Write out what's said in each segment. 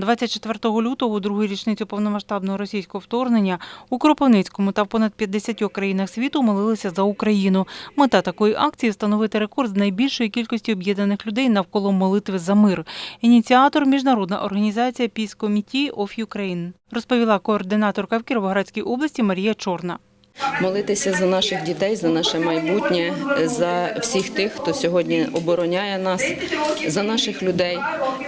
24 лютого, у другу річницю повномасштабного російського вторгнення, у Кропивницькому та в понад 50 країнах світу молилися за Україну. Мета такої акції – встановити рекорд з найбільшої кількості об'єднаних людей навколо молитви за мир. Ініціатор – міжнародна організація Peace Committee of Ukraine, розповіла координаторка в Кіровоградській області Марія Чорна. Молитися за наших дітей, за наше майбутнє, за всіх тих, хто сьогодні обороняє нас, за наших людей.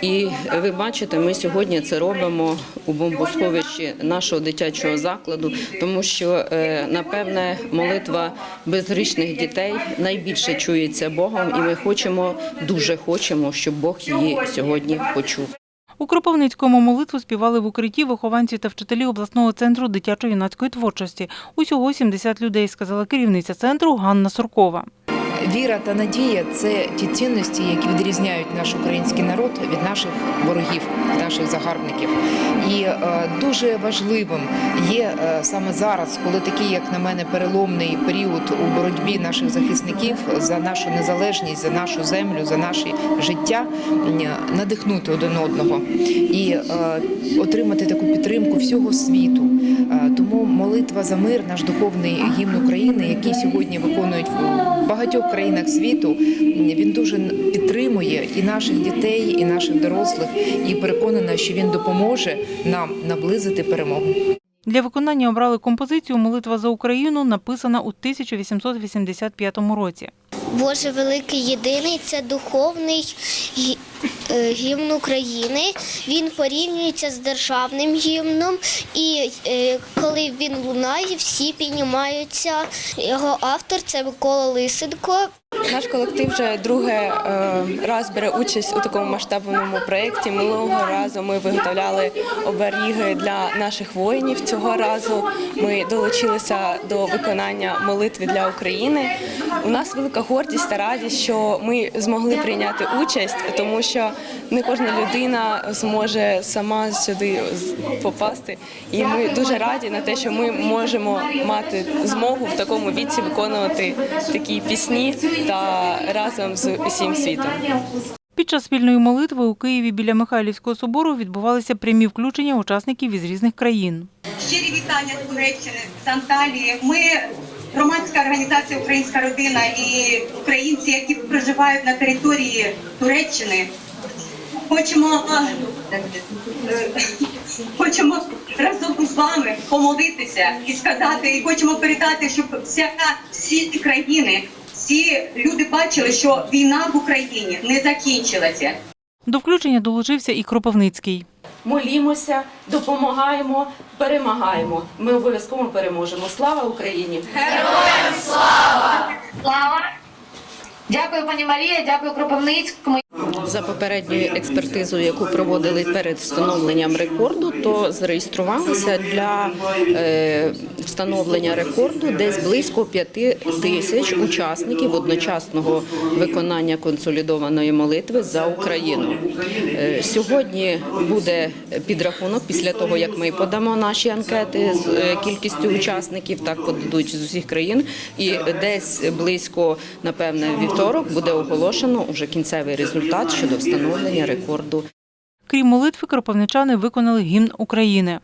І ви бачите, ми сьогодні це робимо у бомбосховищі нашого дитячого закладу, тому що е, напевне молитва безгрішних дітей найбільше чується Богом, і ми хочемо, дуже хочемо, щоб Бог її сьогодні почув. У Кропивницькому молитву співали в укритті вихованці та вчителі обласного центру дитячо-юнацької творчості. Усього 70 людей, сказала керівниця центру Ганна Суркова. Віра та надія це ті цінності, які відрізняють наш український народ від наших ворогів, наших загарбників. І е, дуже важливим є е, саме зараз, коли такий, як на мене, переломний період у боротьбі наших захисників за нашу незалежність, за нашу землю, за наше життя, надихнути один одного і е, отримати таку підтримку всього світу. Молитва за мир, наш духовний гімн України, який сьогодні виконують в багатьох країнах світу, він дуже підтримує і наших дітей, і наших дорослих, і переконана, що він допоможе нам наблизити перемогу. Для виконання обрали композицію Молитва за Україну, написана у 1885 році. Боже великий єдиний це духовний гімн України. Він порівнюється з державним гімном, і е, коли він лунає, всі піднімаються. Його автор це Микола Лисенко. Наш колектив вже друге е, раз бере участь у такому масштабному проєкті. Минулого разу ми виготовляли оберіги для наших воїнів. Цього разу ми долучилися до виконання молитви для України. У нас велика гордість та радість, що ми змогли прийняти участь, тому що не кожна людина зможе сама сюди з- попасти. І ми дуже раді на те, що ми можемо мати змогу в такому віці виконувати такі пісні та разом з усім світом. Під час спільної молитви у Києві біля Михайлівського собору відбувалися прямі включення учасників із різних країн. Щирі вітання з Туреччини, з Анталії. Ми громадська організація Українська родина і українці, які проживають на території Туреччини. Хочемо, хочемо разом з вами помолитися і сказати, і хочемо передати, щоб вся всі країни, всі люди бачили, що війна в Україні не закінчилася. До включення долучився і Кропивницький. молімося, допомагаємо, перемагаємо. Ми обов'язково переможемо. Слава Україні! Слава! Дякую, пані Марія, дякую Кропивницькому. За попередньою експертизою, яку проводили перед встановленням рекорду, то зареєструвалося для е, встановлення рекорду десь близько п'яти тисяч учасників одночасного виконання консолідованої молитви за Україну. Е, сьогодні буде підрахунок після того, як ми подамо наші анкети з е, кількістю учасників, так подадуть з усіх країн, і десь близько, напевне, вівторок буде оголошено уже кінцевий результат щодо встановлення рекорду. Крім молитви, кропивничани виконали гімн України.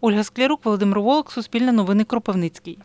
Ольга Склярук, Володимир Волок, Суспільне новини Кропивницький.